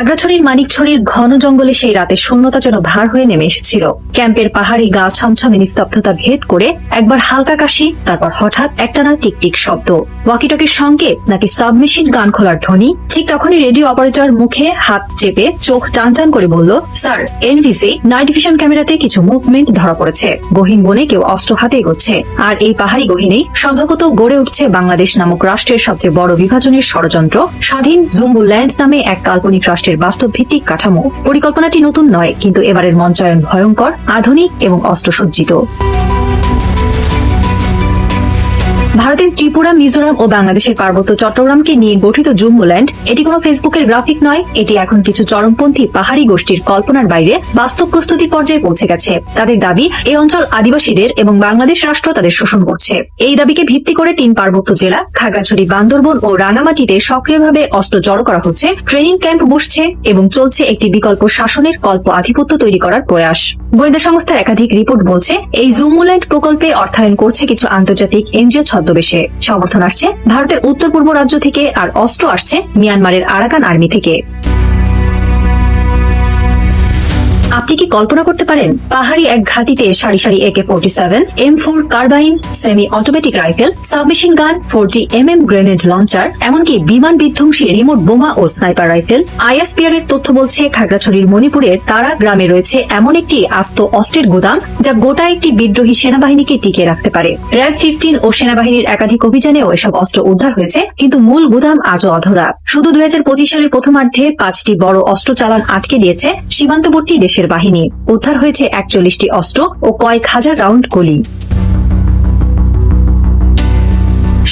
খাগড়াছড়ির মানিকছড়ির ঘন জঙ্গলে সেই রাতে শূন্যতা যেন ভার হয়ে নেমে এসেছিল। ক্যাম্পের পাহাড়ি গা ছমছমে নিস্তব্ধতা ভেদ করে একবার হালকা কাশি, তারপর হঠাৎ একটানা টিকটিক শব্দ। ওয়াকিটকির সংকেত নাকি সাবমেশিন গান খোলার ধ্বনি? ঠিক তখনই রেডিও অপারেটর মুখে হাত চেপে চোখ টান টান করে বলল, স্যার, এনভিসি, নাইট ভিশন ক্যামেরাতে কিছু মুভমেন্ট ধরা পড়েছে। গহীন বনে কেউ অস্ত্র হাতে এগোচ্ছে। আর এই পাহাড়ি গহিনেই সম্ভবত গড়ে উঠছে বাংলাদেশ নামক রাষ্ট্রের সবচেয়ে বড় বিভাজনের ষড়যন্ত্র। স্বাধীন জুম্বু ল্যান্ড নামে এক কাল্পনিক রাষ্ট্রের বাস্তব ভিত্তিক কাঠামো। পরিকল্পনাটি নতুন নয় কিন্তু এবারের মঞ্চায়ন ভয়ঙ্কর আধুনিক এবং অস্ত্রসজ্জিত। ভারতের ত্রিপুরা, মিজোরাম ও বাংলাদেশের পার্বত্য চট্টগ্রামকে নিয়ে গঠিত জুম্বুল্যান্ড এটি কোনো ফেসবুকের গ্রাফিক নয়, এটি এখন কিছু চরমপন্থী পাহাড়ি গোষ্ঠীর কল্পনার বাইরে বাস্তব প্রস্তুতির পর্যায়ে পৌঁছে গেছে। তাদের দাবি, এই অঞ্চল আদিবাসীদের এবং বাংলাদেশ রাষ্ট্র তাদের শোষণ করছে। এই দাবিকে ভিত্তি করে তিন পার্বত্য জেলা খাগড়াছড়ি বান্দরবন ও রাঙামাটিতে সক্রিয়ভাবে অস্ত্র জড়ো করা হচ্ছে, ট্রেনিং ক্যাম্প বসছে এবং চলছে একটি বিকল্প শাসনের কল্প আধিপত্য তৈরি করার প্রয়াস। গোয়েন্দা সংস্থার একাধিক রিপোর্ট বলছে, এই জুমুল্যান্ড প্রকল্পে অর্থায়ন করছে কিছু আন্তর্জাতিক এনজিও ছদ্মবেশে। সমর্থন আসছে ভারতের উত্তর পূর্ব রাজ্য থেকে আর অস্ত্র আসছে মিয়ানমারের আরাকান আর্মি থেকে। আপনি কি কল্পনা করতে পারেন পাহাড়ি এক ঘাটিতে সারি সারি AK forty seven M four carbine semi automatic rifle submachine gun forty M M grenade launcher এমনকি বিমান বিধ্বংসী রিমোট বোমা ও স্নাইপার রাইফেল আইএসপিআর এর তথ্য বলছে খাগড়াছড়ির মণিপুরের তারা গ্রামে রয়েছে এমন একটি আস্ত অস্ত্রের গোদাম যা গোটা একটি বিদ্রোহী সেনাবাহিনীকে টিকিয়ে রাখতে পারে। র্যাব ফিফটিন ও সেনাবাহিনীর একাধিক অভিযানেও এসব অস্ত্র উদ্ধার হয়েছে, কিন্তু মূল গুদাম আজও অধরা। শুধু দু হাজার পঁচিশ সালের প্রথমার্ধে পাঁচটি বড় অস্ত্র চালান আটকে দিয়েছে সীমান্তবর্তী দেশের বাহিনী। উদ্ধার হয়েছে একচল্লিশটি অস্ত্র ও কয়েক হাজার রাউন্ড গুলি।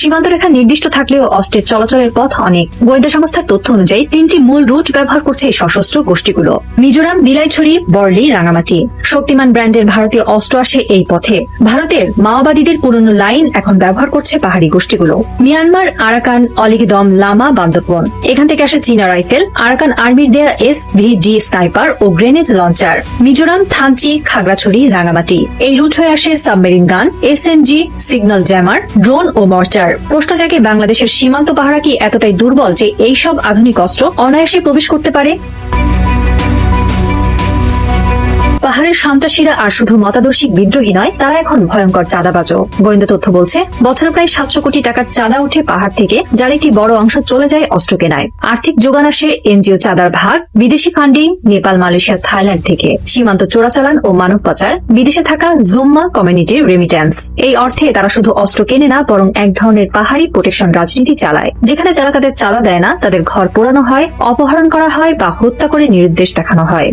সীমান্ত রেখা নির্দিষ্ট থাকলেও অস্ত্রের চলাচলের পথ অনেক। গোয়েন্দা সংস্থার তথ্য অনুযায়ী, তিনটি মূল রুট ব্যবহার করছে এই সশস্ত্র গোষ্ঠীগুলো। মিজোরাম, বিলাইছড়ি, বর্লি রাঙামাটি শক্তিমান ব্র্যান্ডের ভারতীয় অস্ত্র আসে এই পথে। ভারতের মাওবাদীদের পুরনো লাইন এখন ব্যবহার করছে পাহাড়ি গোষ্ঠীগুলো। মিয়ানমার আরাকান অলিগদম লামা বান্দরবন এখান থেকে আসে চীনা রাইফেল, আরাকান আর্মির দেয়া এস ভি ডি স্নাইপার ও গ্রেনেড লঞ্চার। মিজোরাম, থানচি, খাগড়াছড়ি রাঙামাটি এই রুট হয়ে আসে submarine gun, S M G, signal jammer, drone ও মর্চার। প্রশ্ন জাগে, বাংলাদেশের সীমান্ত পাহারা কি এতটাই দুর্বল যে এইসব আধুনিক অস্ত্র অনায়াসে প্রবেশ করতে পারে? পাহাড়ের সন্ত্রাসীরা আর শুধু মতাদর্শিক বিদ্রোহী নয়, তারা এখন ভয়ঙ্কর চাঁদাবাজও। গোয়েন্দা তথ্য বলছে, বছরে প্রায় সাতশো কোটি টাকার চাঁদা ওঠে পাহাড় থেকে, যার একটি বড় অংশ চলে যায় অস্ত্র কেনায়। আর্থিক যোগান আসে এনজিও চাঁদার ভাগ, বিদেশি ফান্ডিং, নেপাল, মালয়েশিয়া, থাইল্যান্ড থেকে। সীমান্ত চোরাচালান ও মানব পাচার, বিদেশে থাকা জুম্মা কমিউনিটির রেমিট্যান্স। এই অর্থে তারা শুধু অস্ত্র কেনে না, বরং এক ধরনের পাহাড়ি প্রোটেকশন রাজনীতি চালায়। যেখানে যারা তাদের চাঁদা দেয় না, তাদের ঘর পোড়ানো হয়, অপহরণ করা হয় বা হত্যা করে নিরুদ্দেশ দেখানো হয়।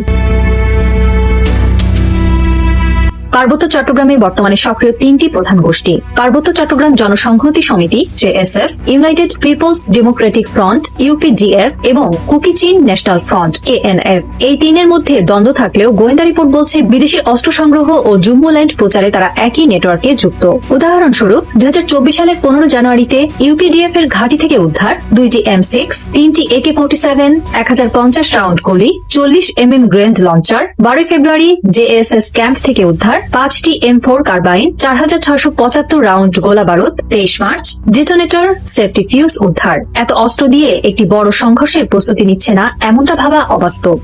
পার্বত্য চট্টগ্রামে বর্তমানে সক্রিয় তিনটি প্রধান গোষ্ঠী। Parbatya Chattagram Janasanghati Samiti, JSS, United Peoples Democratic Front UPDF এবং কুকিচিন ন্যাশনাল ফ্রন্ট, কেএনএফ। এই তিনের মধ্যে দ্বন্দ্ব থাকলেও গোয়েন্দা রিপোর্ট বলছে, বিদেশি অস্ত্র সংগ্রহ ও জুম্মুল্যান্ড প্রচারে তারা একই নেটওয়ার্কে যুক্ত। উদাহরণস্বরূপ দুই হাজার চব্বিশ সালের পনেরো জানুয়ারিতে ইউপিডিএফ এর ঘাঁটি থেকে উদ্ধার দুইটি এম সিক্স, তিনটি একে ফোর্টি সেভেন, এক হাজার পঞ্চাশ রাউন্ড গুলি, চল্লিশ এম এম গ্রেন্ড লঞ্চার, বারোই ফেব্রুয়ারি জেএসএস ক্যাম্প থেকে উদ্ধার পাঁচটি এম ফোর কার্বাইন, চার হাজার ছয়শো পঁচাত্তর রাউন্ড গোলা বারুদ, তেইশ মার্চ, ডিটোনেটর, সেফটি ফিউজ উদ্ধার। এত অস্ত্র দিয়ে একটি বড় সংঘর্ষের প্রস্তুতি নিচ্ছে না, এমনটা ভাবা অবাস্তব।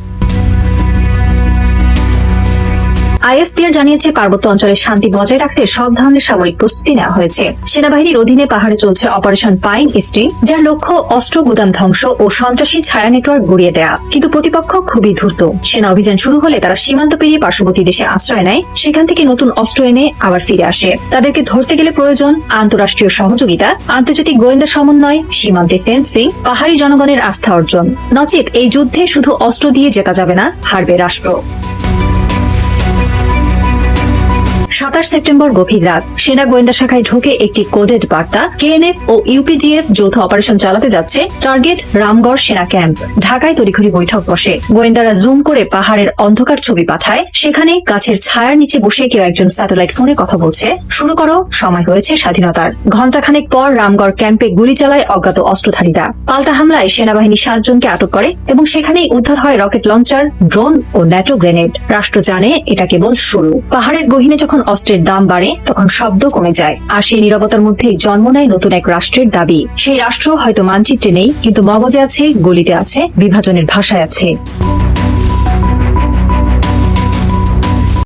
আইএসপিআর জানিয়েছে, পার্বত্য অঞ্চলে শান্তি বজায় রাখতে সব ধরনের সামরিক প্রস্তুতি নেওয়া হয়েছে। সেনাবাহিনীর অধীনে পাহাড়ে চলছে অপারেশন পাইন স্ট্রিম, যার লক্ষ্য অস্ত্র গুদাম ধ্বংস ও সন্ত্রাসী ছায়া নেটওয়ার্ক গড়িয়ে দেয়া। কিন্তু প্রতিপক্ষ খুবই ধূর্ত। সেনা অভিযান শুরু হলে তারা সীমান্ত পেরিয়ে পার্শ্ববর্তী দেশে আশ্রয় নেয়, সেখান থেকে নতুন অস্ত্র এনে আবার ফিরে আসে। তাদেরকে ধরতে গেলে প্রয়োজন আন্তরাষ্ট্রীয় সহযোগিতা, আন্তর্জাতিক গোয়েন্দা সমন্বয়, সীমান্তে ফেন্সিং, পাহাড়ি জনগণের আস্থা অর্জন। নচেত এই যুদ্ধে শুধু অস্ত্র দিয়ে জেতা যাবে না, হারবে রাষ্ট্র। সাতাশ সেপ্টেম্বর গভীর রাত, সেনা গোয়েন্দা শাখায় ঢুকে একটি কোডেড বার্তা, কেএনএফ ও ইউপিজিএফ যৌথ অপারেশন চালাতে যাচ্ছে টার্গেট রামগড় সেনা ক্যাম্প। ঢাকায় তড়িঘড়ি বৈঠক বসে। গোয়েন্দারা জুম করে পাহাড়ের অন্ধকার ছবি পাঠায়। সেখানে গাছের ছায়ার নিচে বসে কেউ একজন স্যাটেলাইট ফোনে কথা বলছে। শুরু করো, সময় হয়েছে স্বাধীনতার। ঘণ্টাখানেক পর রামগড় ক্যাম্পে গুলি চালায় অজ্ঞাত অস্ত্রধারীরা। পাল্টা হামলায় সেনাবাহিনী সাতজনকে আটক করে এবং সেখানেই উদ্ধার হয় রকেট লঞ্চার, ড্রোন ও ন্যাটো গ্রেনেড। রাষ্ট্র জানে এটা কেবল শুরু। পাহাড়ের গহিনে যখন অস্ত্রের দাম বাড়ে, তখন শব্দ কমে যায়। আর সেই নিরবতার মধ্যে জন্ম নেয় নতুন এক রাষ্ট্রের দাবি। সেই রাষ্ট্র হয়তো মানচিত্রে নেই, কিন্তু মগজে আছে, গলিতে আছে, বিভাজনের ভাষায় আছে।